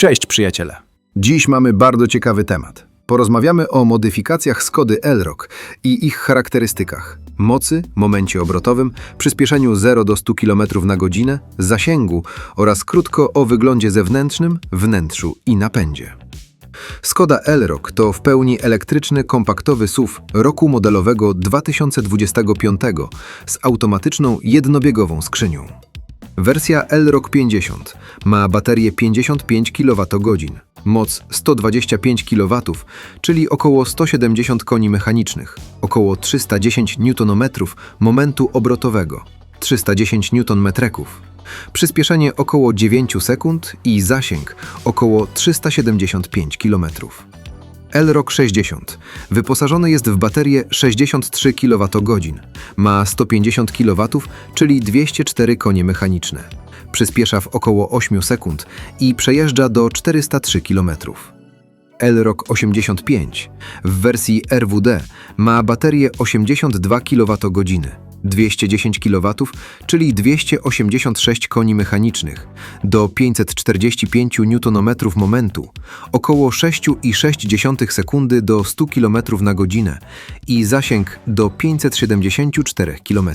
Cześć przyjaciele. Dziś mamy bardzo ciekawy temat. Porozmawiamy o modyfikacjach Skody Elrock i ich charakterystykach. Mocy, momencie obrotowym, przyspieszeniu 0 do 100 km na godzinę, zasięgu oraz krótko o wyglądzie zewnętrznym, wnętrzu i napędzie. Skoda Elrock to w pełni elektryczny, kompaktowy SUV roku modelowego 2025 z automatyczną jednobiegową skrzynią. Wersja Elrock 50 ma baterię 55 kWh, moc 125 kW, czyli około 170 koni mechanicznych, około 310 Nm momentu obrotowego, 310 Nm, przyspieszenie około 9 sekund i zasięg około 375 km. Elrock 60 wyposażony jest w baterię 63 kWh, ma 150 kW, czyli 204 konie mechaniczne. Przyspiesza w około 8 sekund i przejeżdża do 403 km. Elrock 85 w wersji RWD ma baterię 82 kWh, 210 kW, czyli 286 koni mechanicznych, do 545 Nm momentu, około 6,6 sekundy do 100 km na godzinę i zasięg do 574 km.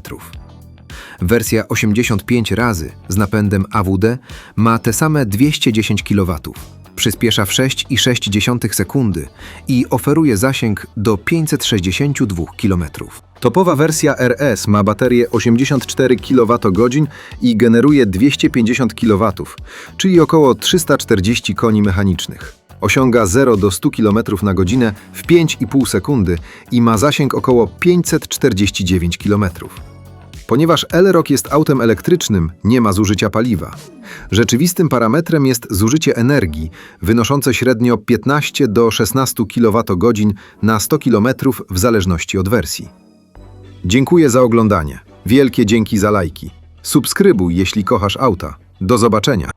Wersja 85 razy z napędem AWD ma te same 210 kW. Przyspiesza w 6,6 sekundy i oferuje zasięg do 562 km. Topowa wersja RS ma baterię 84 kWh i generuje 250 kW, czyli około 340 koni mechanicznych. Osiąga 0 do 100 km na godzinę w 5,5 sekundy i ma zasięg około 549 km. Ponieważ Elrock jest autem elektrycznym, nie ma zużycia paliwa. Rzeczywistym parametrem jest zużycie energii, wynoszące średnio 15 do 16 kWh na 100 km w zależności od wersji. Dziękuję za oglądanie. Wielkie dzięki za lajki. Subskrybuj, jeśli kochasz auta. Do zobaczenia.